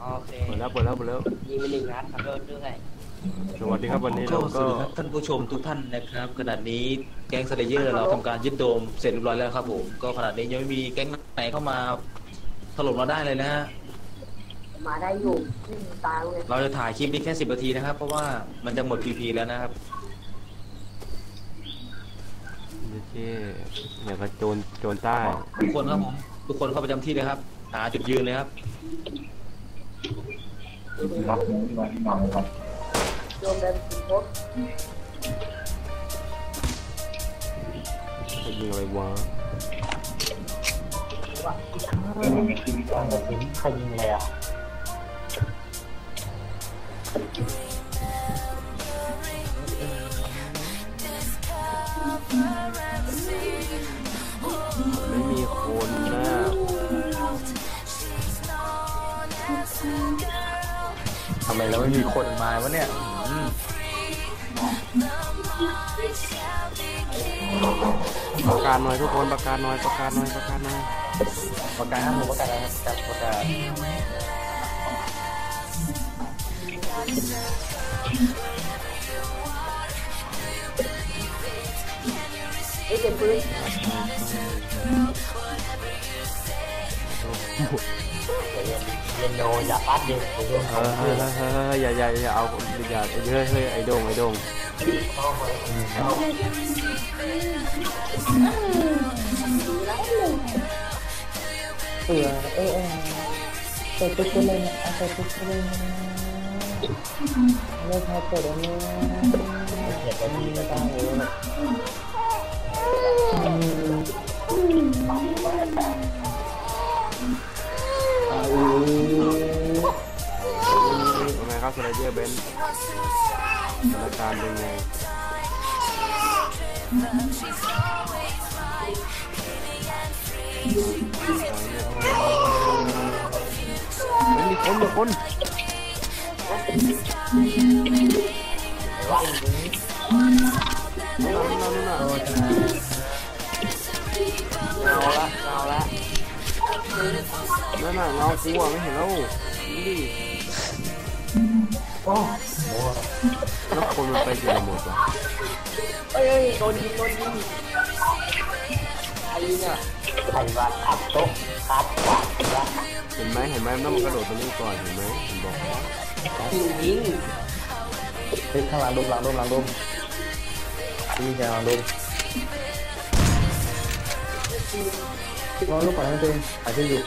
โอเคเปิดแล้วเปิดแล้วเปิดแล้วยิงไปหนึ่งนัดครับโดนด้วยสวัสดีครับวันนี้ก็เราสก็วัสดีครับท่านผู้ชมทุกท่านนะครับขณะนี้แก๊งสเลเยอร์เราทำการยึดโดมเสร็จเรียบร้อยแล้วครับผมก็ขณะนี้ยังไม่มีแก๊งไหนเข้ามาถล่มเราได้เลยนะฮะมาได้อยู่ไม่มีตายเลยเราจะถ่ายคลิปนี้แค่สิบนาทีนะครับ เพราะว่ามันจะหมดพีพีแล้วนะครับโอเคอย่างกับโจรโจรใต้ทุกคนครับผมทุกคนเข้าประจำที่เลยครับ หาจุดยืนเลยครับโยนแบบสิบโพสเขายิงอะไรวะใครยิงเลยอะ มันมีคนมาวะเนี่ยประกาศหน่อยทุกคนประกาศหน่อยประกาศหน่อยประกาศหน่อยประกาศครับผมประกาศแล้วครับประกาศเอ้ยเป็นปืนเอย่าปัดเด็กเดี๋ยว โดนเฮ้ยเฮ้ยเฮ้ยเฮ้ยอย่าอย่าอย่าเอาอย่าเฮ้ยเฮ้ยไอ้โดงไอ้โดงเออเออเปิดตุ๊กเลยนะเปิดตุ๊กเลย นะไม่ใช่เปิดแล้วเนี่ยเขียนไปดีก็ได้เลยยังไงครับสไลเดอร์เบนสถานการณ์เป็นไงไม่มีคนมีคนนั่นนั่นนั่นนั่นเอาละเอาละนั่นน่ะเงากูอะไม่เห็นแล้วนี่ดิแล้วคนมันไปอยู่ไหนหมดวะเอ้ยเอ้ยโดนยิงโดนยิงไอ้เนี่ยใครว่าขับโต๊ะคัดขวาว่าเห็นไหมเห็นไหมมันต้องมากระโดดตรงนี้ก่อนเห็นไหมผมบอกแล้วยิงยิงเฮ้ยข้างหลังดุมหลังดุมหลังดุมนี่จะหลังดุมลองลูกก่อนนะตัวเองหายที่อยู่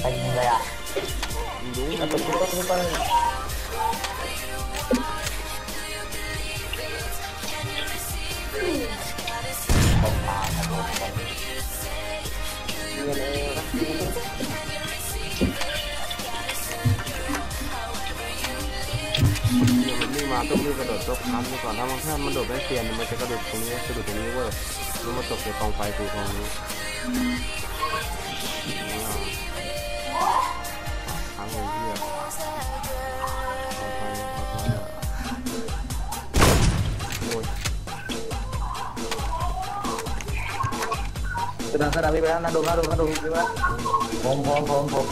ใครยิงเลยอะ ดูแล้วตุ๊กตุ๊กตุ๊กตุ๊กยิงกันเองนะเดี๋ยวมันนี่มาต้องรีบกระโดดตกน้ำไปก่อนถ้ามันถ้ามันโดดไม่เปลี่ยนมันจะกระโดดตรงนี้กระโดดตรงนี้เว้ยแล้วมาตกในกองไฟกูกองนี้ ค้างเลยเหี้ยกองไฟกองไฟอะโอ้ยกระดานกระดานไปแล้วนะโดุมนะโดุมนะโดุมไปแล้วผมผมผมผม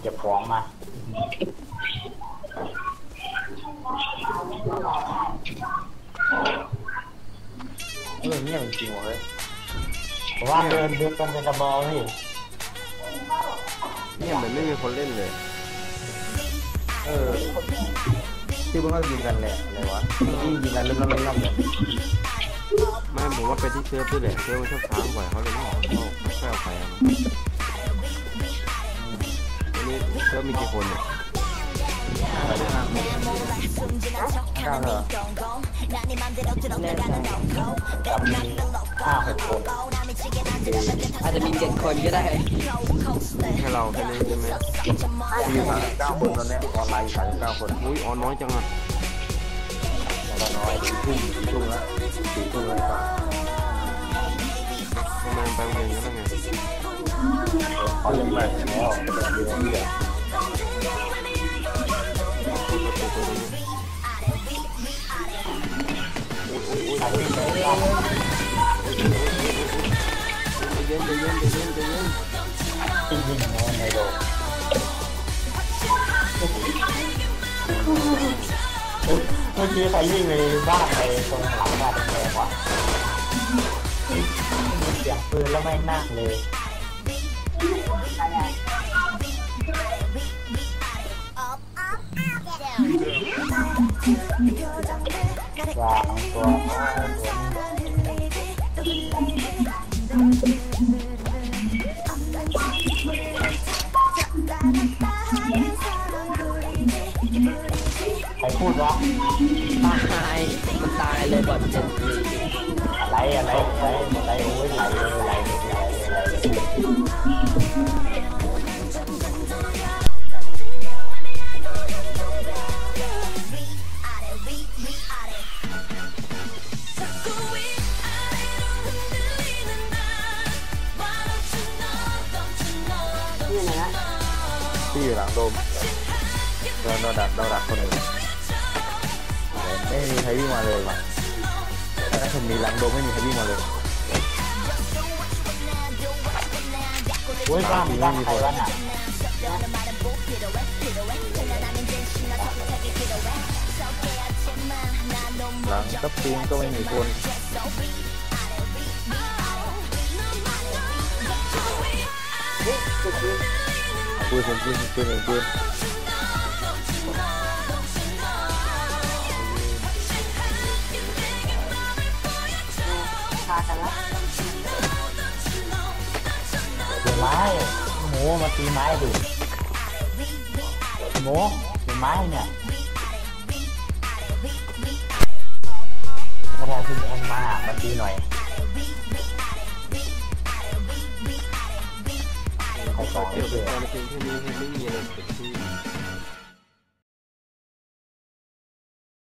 เก็บของมาเออเนี่ยจริงๆเว้ยผมว่าเดินเดินกันเป็นกระบอกพี่ เนี่ยเหมือนไม่มีคนเล่นเลย เออที่พวกเขายิงกันเนี่ยอะไรวะที่ยิงกันเริ่มเริ่มเริ่มเลยไม่ผมว่าเป็นที่เซิร์ฟด้วยแหละเซิร์ฟมันชอบค้างบ่อยเขาเลยไม่ออกเขาแค่เอาไปอะอันนี้เซิร์ฟมีกี่คนเนี่ยเก้าเหรอแน่ใจกับมีห้าหกคน อาจจะมีเจ็ดคนก็ได้แค่เราแค่นี้ใช่ไหมมีสามเก้าคนตอนนี้ออนไลน์สามเก้าคนอุ้ยออนน้อยจังอะแล้วน้อยสี่ทุ่มสี่ทุ่มแล้วสี่ทุ่มแล้วก็ทำไมมันไปโรงเรียนกันแล้วไงเขายังไม่แล้ว จริงๆนะในโลกเมื่อกี้ใครวิ่งไปบ้านไปตรงหลังบ้านแดงวะมีเสียงปืนแล้วไม่นั่งเลยว้างตัวตัว พูดวะตายมันตายเลยบอดเจ็ดปีอะไรอะไรอะไรอะไรโอ้ยไหลไหลเลยไหลเลยไหลเลยนี่นะที่อยู่หลังโดมเราเราดักเราดักคนหนึ่ง ไม่มีใครวิ่งมาเลยว่ะถ้าผมมีหลังโดมไม่มีใครวิ่งมาเลยโอ้ยบ้านบ้านใครวะน่ะหลังกับปีนก็ไม่มีคนปืนปืนปืนปืนปืน กันละตีไม้หมูมาตีไม้ดิหมูตีไม้เนี่ยถ้าเราพึ่แอนมามาตีหน่อยใครสอนเกี่ยวกับเสือการเยงแค่นี้ไม่มีอะเกิดขึ้น